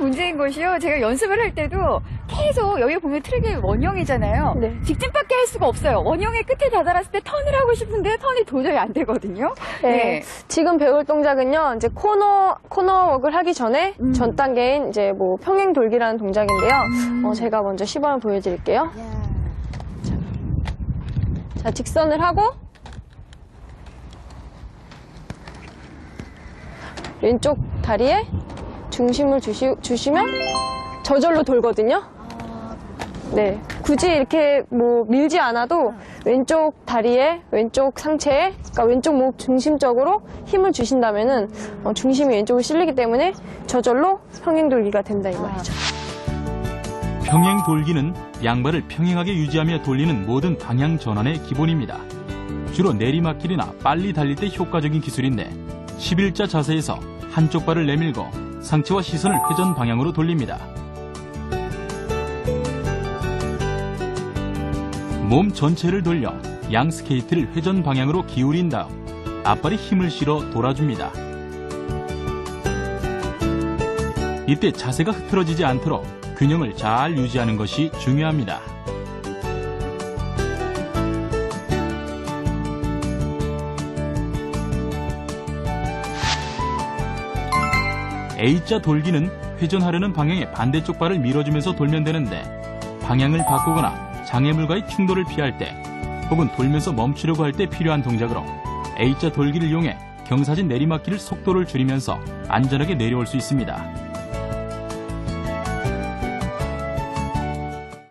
문제인 것이요. 제가 연습을 할 때도 계속 여기 보면 트랙이 원형이잖아요. 네. 직진밖에 할 수가 없어요. 원형의 끝에 다다랐을 때 턴을 하고 싶은데 턴이 도저히 안 되거든요. 네. 지금 배울 동작은요, 이제 코너, 코너웍을 하기 전에 음. 전 단계인 이제 뭐 평행 돌기라는 동작인데요. 음. 어, 제가 먼저 시범을 보여드릴게요. 자, 직선을 하고, 왼쪽 다리에 중심을 주시, 주시면 저절로 돌거든요. 네. 굳이 이렇게 뭐 밀지 않아도 왼쪽 다리에, 왼쪽 상체에, 그러니까 왼쪽 목 중심적으로 힘을 주신다면은 어, 중심이 왼쪽으로 실리기 때문에 저절로 평행 돌기가 된다 이 말이죠. 평행 돌기는 양발을 평행하게 유지하며 돌리는 모든 방향 전환의 기본입니다. 주로 내리막길이나 빨리 달릴 때 효과적인 기술인데 11자 자세에서 한쪽 발을 내밀고 상체와 시선을 회전 방향으로 돌립니다. 몸 전체를 돌려 양 스케이트를 회전 방향으로 기울인 다음 앞발에 힘을 실어 돌아줍니다. 이때 자세가 흐트러지지 않도록 균형을 잘 유지하는 것이 중요합니다. A자 돌기는 회전하려는 방향의 반대쪽 발을 밀어주면서 돌면 되는데 방향을 바꾸거나 장애물과의 충돌을 피할 때 혹은 돌면서 멈추려고 할 때 필요한 동작으로 A자 돌기를 이용해 경사진 내리막길을 속도를 줄이면서 안전하게 내려올 수 있습니다.